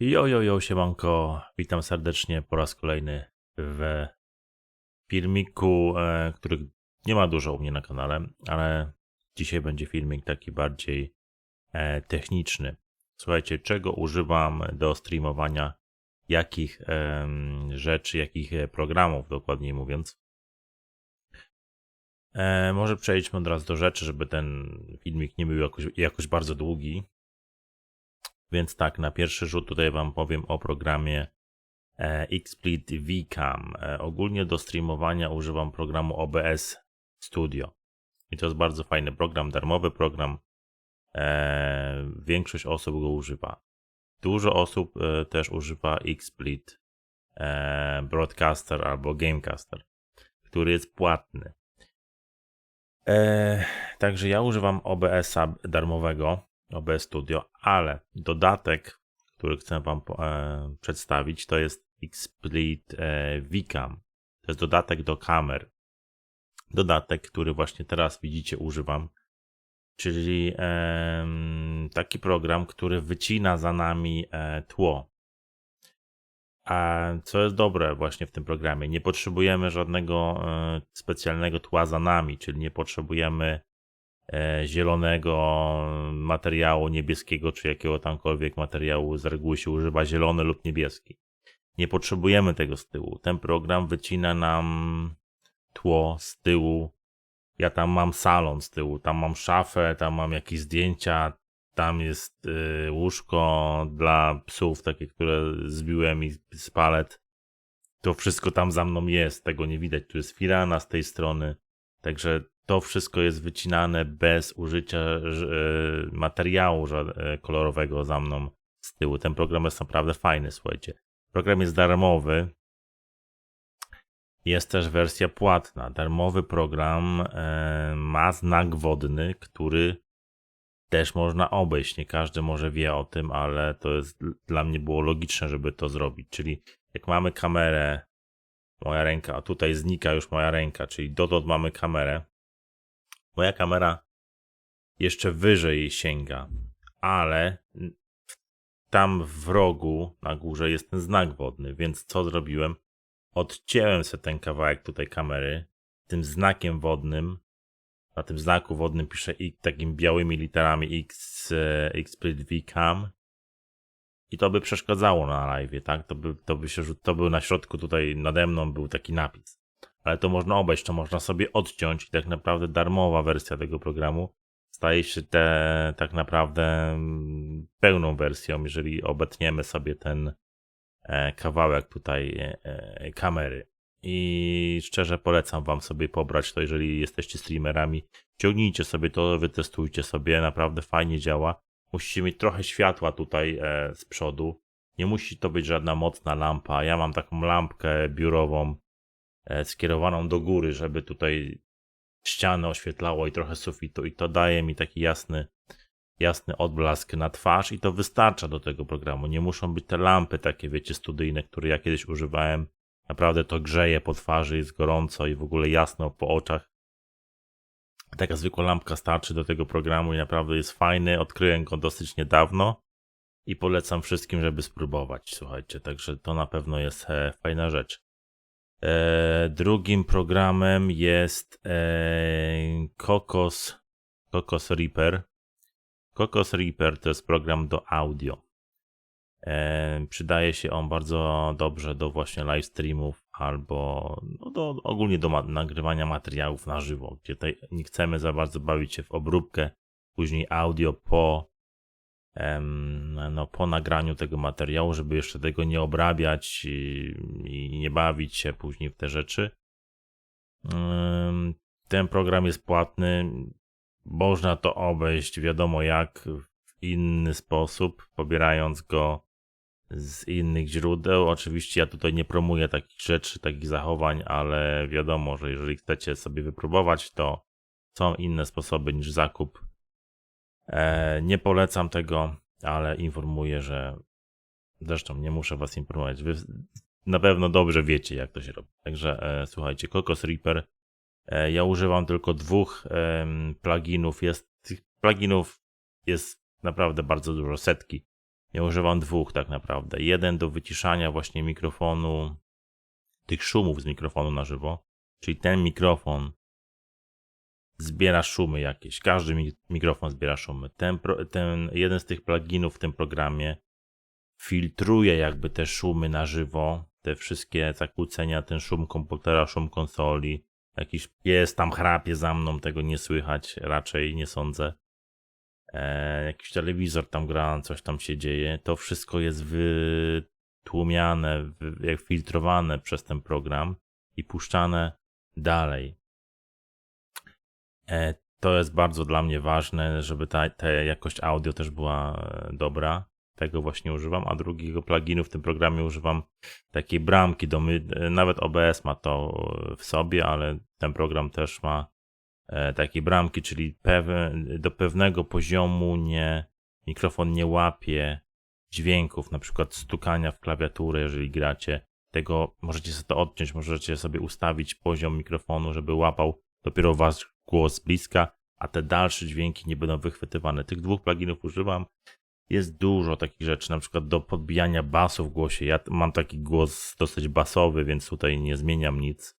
Jo, jo, siemanko, witam serdecznie po raz kolejny w filmiku, e, których nie ma dużo u mnie na kanale, ale dzisiaj będzie filmik taki bardziej e, techniczny. Słuchajcie, czego używam do streamowania, jakich rzeczy, jakich e, programów, dokładniej mówiąc. Może przejdźmy od razu do rzeczy, żeby ten filmik nie był jakoś, jakoś bardzo długi. Więc tak, na pierwszy rzut tutaj Wam powiem o programie e, XSplit VCam. E, ogólnie do streamowania używam programu OBS Studio. I to jest bardzo fajny program, darmowy program. E, większość osób go używa. Dużo osób też używa XSplit Broadcaster albo Gamecaster, który jest płatny. Także ja używam OBS-a darmowego, OBS Studio, ale dodatek, który chcę Wam e, przedstawić, to jest XSplit e, VCam. To jest dodatek do kamer. Dodatek, który właśnie teraz widzicie, używam. Czyli e, taki program, który wycina za nami e, tło. A co jest dobre właśnie w tym programie? Nie potrzebujemy żadnego e, specjalnego tła za nami, czyli nie potrzebujemy zielonego materiału niebieskiego, czy jakiego tamkolwiek materiału z reguły się używa zielony lub niebieski. Nie potrzebujemy tego z tyłu. Ten program wycina nam tło z tyłu. Ja tam mam salon z tyłu, tam mam szafę, tam mam jakieś zdjęcia, tam jest y, łóżko dla psów, takie, które zbiłem i z palet. To wszystko tam za mną jest, tego nie widać. Tu jest firana z tej strony. Także to wszystko jest wycinane bez użycia y, materiału y, kolorowego za mną z tyłu. Ten program jest naprawdę fajny, słuchajcie. Program jest darmowy. Jest też wersja płatna. Darmowy program e, ma znak wodny, który też można obejść. Nie każdy może wie o tym, ale to jest dla mnie było logiczne, żeby to zrobić. Czyli jak mamy kamerę, moja ręka, a tutaj znika już moja ręka, czyli dotąd mamy kamerę. Moja kamera jeszcze wyżej sięga, ale tam w rogu na górze jest ten znak wodny, więc co zrobiłem? Odcięłem sobie ten kawałek tutaj kamery, tym znakiem wodnym na tym znaku wodnym piszę i takim białymi literami X, e, XSplit VCam i to by przeszkadzało na live, tak? To by, to by się, to był na środku tutaj nade mną był taki napis. Ale to można obejść, to można sobie odciąć i tak naprawdę darmowa wersja tego programu staje się te, tak naprawdę mm, pełną wersją, jeżeli obetniemy sobie ten e, kawałek tutaj e, kamery. I szczerze polecam Wam sobie pobrać to, jeżeli jesteście streamerami. Ciągnijcie sobie to, wytestujcie sobie, naprawdę fajnie działa. Musicie mieć trochę światła tutaj e, z przodu. Nie musi to być żadna mocna lampa. Ja mam taką lampkę biurową e, skierowaną do góry, żeby tutaj ściany oświetlało i trochę sufitu i to daje mi taki jasny, jasny odblask na twarz i to wystarcza do tego programu. Nie muszą być te lampy takie, wiecie, studyjne, które ja kiedyś używałem Naprawdę to grzeje po twarzy, jest gorąco i w ogóle jasno po oczach. Taka zwykła lampka starczy do tego programu i naprawdę jest fajny. Odkryłem go dosyć niedawno i polecam wszystkim, żeby spróbować. Słuchajcie, także to na pewno jest e, fajna rzecz. E, drugim programem jest e, Cocos, Cocos Reaper. Cocos Reaper to jest program do audio. E, przydaje się on bardzo dobrze do właśnie live streamów albo no do, ogólnie do ma nagrywania materiałów na żywo, gdzie tutaj nie chcemy za bardzo bawić się w obróbkę, później audio po, no, po nagraniu tego materiału, żeby jeszcze tego nie obrabiać i, i nie bawić się później w te rzeczy. Ten program jest płatny, można to obejść wiadomo jak w inny sposób, pobierając go z innych źródeł. Oczywiście ja tutaj nie promuję takich rzeczy, takich zachowań, ale wiadomo, że jeżeli chcecie sobie wypróbować, to są inne sposoby niż zakup. E, nie polecam tego, ale informuję, że zresztą nie muszę was informować. Wy na pewno dobrze wiecie, jak to się robi. Także e, słuchajcie, Cocos Reaper. E, ja używam tylko dwóch pluginów. Jest, tych pluginów jest naprawdę bardzo dużo, setki Ja używam dwóch tak naprawdę. Jeden do wyciszania właśnie mikrofonu, tych szumów z mikrofonu na żywo, czyli ten mikrofon zbiera szumy jakieś. Każdy mi mikrofon zbiera szumy. Ten, ten jeden z tych pluginów w tym programie filtruje jakby te szumy na żywo, te wszystkie zakłócenia, ten szum komputera, szum konsoli. Jakiś pies tam chrapie za mną, tego nie słychać, raczej nie sądzę. E, jakiś telewizor tam gra, coś tam się dzieje. To wszystko jest wytłumiane, wy, filtrowane przez ten program i puszczane dalej. E, to jest bardzo dla mnie ważne, żeby ta, ta jakość audio też była e, dobra. Tego właśnie używam, a drugiego pluginu w tym programie używam takiej bramki do my, e, nawet OBS ma to w sobie, ale ten program też ma takiej bramki, czyli do pewnego poziomu nie, mikrofon nie łapie dźwięków, na przykład stukania w klawiaturę, jeżeli gracie. Tego możecie sobie to odciąć, możecie sobie ustawić poziom mikrofonu, żeby łapał dopiero wasz głos bliska, a te dalsze dźwięki nie będą wychwytywane. Tych dwóch pluginów używam. Jest dużo takich rzeczy, na przykład do podbijania basu w głosie. Ja mam taki głos dosyć basowy, więc tutaj nie zmieniam nic.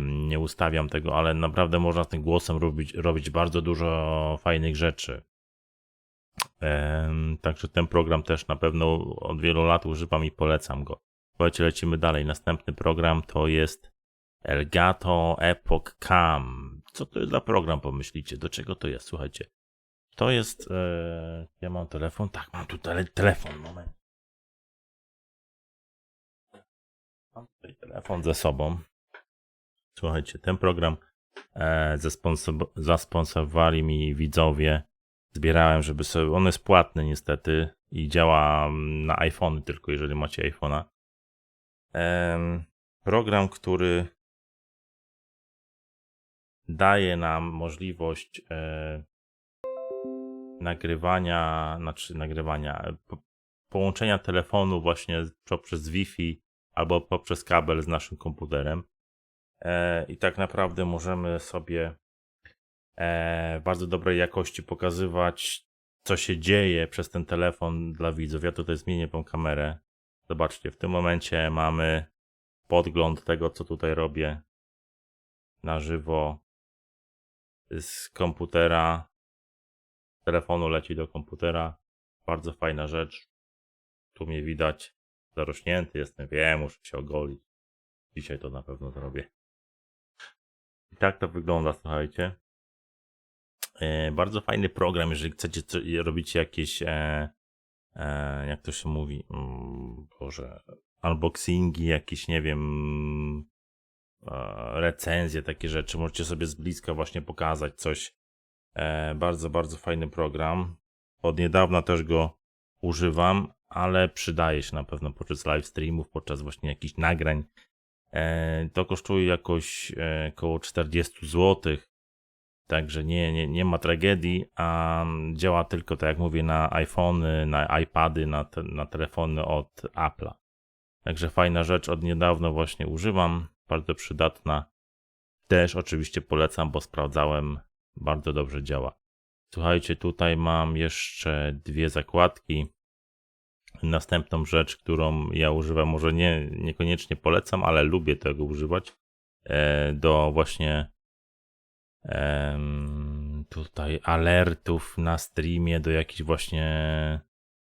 Nie ustawiam tego, ale naprawdę można z tym głosem robić, robić bardzo dużo fajnych rzeczy. Także ten program też na pewno od wielu lat używam i polecam go. Słuchajcie, lecimy dalej. Następny program to jest Elgato Epoch Cam. Co to jest za program, pomyślicie? Do czego to jest? Słuchajcie. To jest. E, ja mam telefon. Tak, mam tutaj telefon. Moment. Mam tutaj telefon ze sobą. Słuchajcie, ten program e, zasponsorowali mi widzowie. Zbierałem, żeby sobie. On jest płatny niestety i działa na iPhony tylko, jeżeli macie iPhone'a. E, program, który daje nam możliwość e, nagrywania, znaczy nagrywania, e, po, połączenia telefonu właśnie poprzez Wi-Fi albo poprzez kabel z naszym komputerem. E, I tak naprawdę możemy sobie bardzo dobrej jakości pokazywać, co się dzieje przez ten telefon dla widzów. Ja tutaj zmienię tą kamerę. Zobaczcie, w tym momencie mamy podgląd tego, co tutaj robię na żywo z komputera, telefonu leci do komputera. Bardzo fajna rzecz. Tu mnie widać. Zarośnięty jestem, wiem, muszę się ogolić. Dzisiaj to na pewno zrobię. I tak to wygląda, słuchajcie. E, bardzo fajny program, jeżeli chcecie robić jakieś, e, e, jak to się mówi, mm, Boże, unboxingi, jakieś, nie wiem, recenzje, takie rzeczy. Możecie sobie z bliska właśnie pokazać coś. E, bardzo, bardzo fajny program. Od niedawna też go używam, ale przydaje się na pewno podczas live streamów, podczas właśnie jakichś nagrań. E, to kosztuje jakoś około 40 zł. Także nie, nie, nie ma tragedii, a działa tylko, tak jak mówię, na iPhony, na iPady, na, te, na telefony od Apple'a. Także fajna rzecz, od niedawna właśnie używam bardzo przydatna. Też oczywiście polecam, bo sprawdzałem, bardzo dobrze działa. Słuchajcie, tutaj mam jeszcze dwie zakładki. Następną rzecz, którą ja używam, może nie, niekoniecznie polecam, ale lubię tego używać, e, do właśnie tutaj alertów na streamie, do jakichś właśnie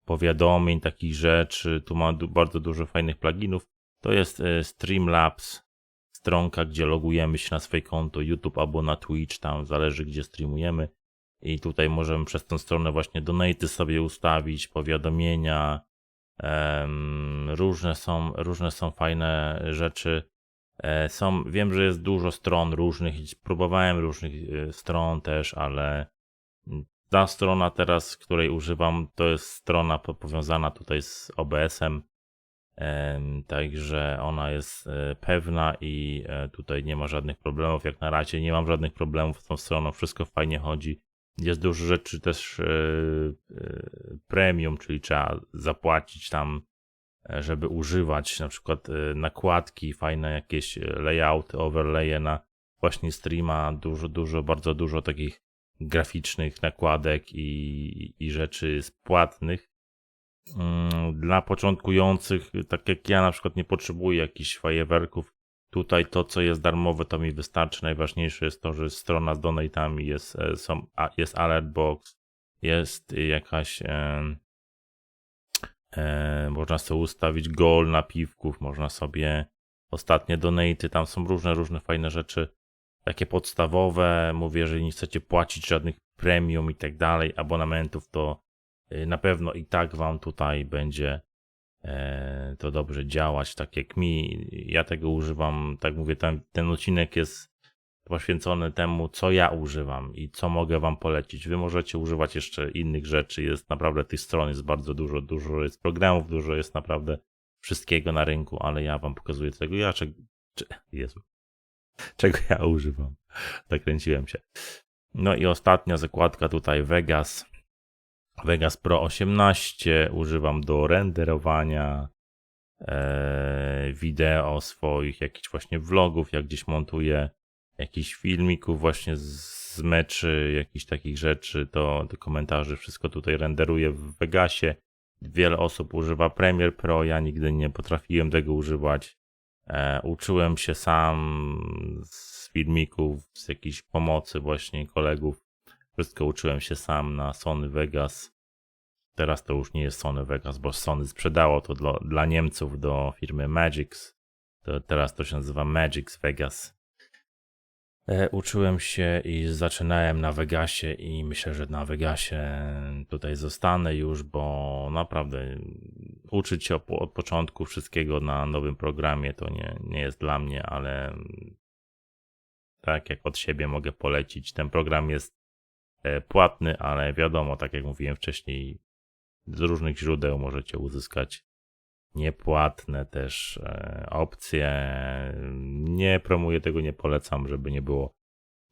powiadomień, takich rzeczy. Tu ma bardzo dużo fajnych pluginów. To jest e, Streamlabs stronka, gdzie logujemy się na swoje konto YouTube albo na Twitch, tam zależy gdzie streamujemy. I tutaj możemy przez tą stronę właśnie donaty sobie ustawić, powiadomienia. Różne są, różne są fajne rzeczy. E, są, wiem, że jest dużo stron różnych próbowałem różnych e, stron też, ale ta strona teraz, której używam, to jest strona powiązana tutaj z OBS-em. Także ona jest e, pewna i e, tutaj nie ma żadnych problemów. Jak na razie nie mam żadnych problemów z tą stroną, wszystko fajnie chodzi. Jest dużo rzeczy też e, premium, czyli trzeba zapłacić tam, żeby używać na przykład nakładki, fajne jakieś layouty, overlaye na właśnie streama, dużo, dużo, bardzo dużo takich graficznych nakładek i, i rzeczy płatnych dla początkujących, tak jak ja na przykład nie potrzebuję jakichś fajerwerków. Tutaj to, co jest darmowe, to mi wystarczy. Najważniejsze jest to, że strona z donatami jest, e, są, jest alert box, jest jakaś em, e, można sobie ustawić goal napiwków, można sobie ostatnie donaty, tam są różne, różne fajne rzeczy, takie podstawowe, mówię, jeżeli nie chcecie płacić żadnych premium i tak dalej, abonamentów, to na pewno i tak wam tutaj będzie e, to dobrze działać, tak jak mi, ja tego używam, tak mówię, ten, ten odcinek jest poświęcony temu, co ja używam i co mogę wam polecić. Wy możecie używać jeszcze innych rzeczy, jest naprawdę tych stron jest bardzo dużo, dużo jest programów, dużo jest naprawdę wszystkiego na rynku, ale ja wam pokazuję tego, ja czego, cze, Jezu, czego ja używam. Zakręciłem się. No i ostatnia zakładka tutaj Vegas. Vegas Pro 18 używam do renderowania e, wideo swoich, jakichś właśnie vlogów, jak gdzieś montuję jakichś filmików właśnie z meczy, jakichś takich rzeczy, to, do komentarzy, wszystko tutaj renderuję w Vegasie. Wiele osób używa Premiere Pro, ja nigdy nie potrafiłem tego używać. E, uczyłem się sam z filmików, z jakiejś pomocy właśnie kolegów. Wszystko uczyłem się sam na Sony Vegas. Teraz to już nie jest Sony Vegas, bo Sony sprzedało to dla, dla Niemców do firmy Magix. To teraz to się nazywa Magix Vegas. E, Uczyłem się i zaczynałem na Vegasie i myślę, że na Vegasie tutaj zostanę już, bo naprawdę uczyć się po- od początku wszystkiego na nowym programie to nie, nie jest dla mnie, ale tak jak od siebie mogę polecić. Ten program jest płatny, ale wiadomo, tak jak mówiłem wcześniej, z różnych źródeł możecie uzyskać niepłatne też e, opcje. Nie promuję tego, nie polecam, żeby nie było,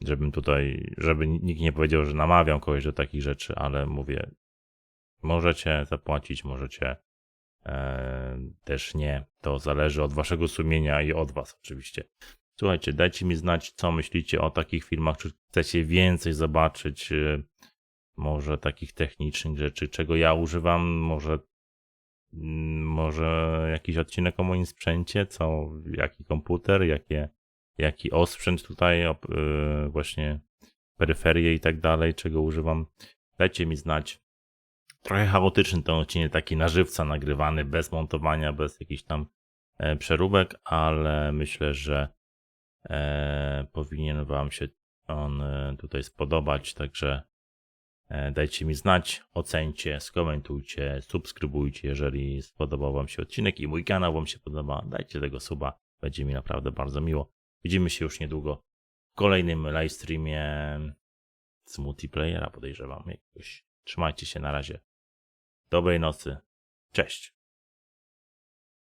żebym tutaj, żeby nikt nie powiedział, że namawiam kogoś do takich rzeczy, ale mówię, możecie zapłacić, możecie e, też nie. To zależy od waszego sumienia i od was oczywiście. Słuchajcie, dajcie mi znać, co myślicie o takich filmach, czy chcecie więcej zobaczyć, e, może takich technicznych rzeczy, czego ja używam, może Mm, może jakiś odcinek o moim sprzęcie, co, jaki komputer, jakie, jaki osprzęt tutaj, yy, właśnie peryferie i tak dalej, czego używam. Dajcie mi znać. Trochę chaotyczny ten odcinek, taki na żywca nagrywany, bez montowania, bez jakichś tam e, przeróbek, ale myślę, że e, powinien Wam się on e, tutaj spodobać, także E, Dajcie mi znać, ocencie, skomentujcie, subskrybujcie, jeżeli spodobał Wam się odcinek i mój kanał Wam się podoba. Dajcie tego suba, będzie mi naprawdę bardzo miło. Widzimy się już niedługo w kolejnym livestreamie z multiplayera, podejrzewam jakiegoś. Trzymajcie się na razie. Dobrej nocy. Cześć.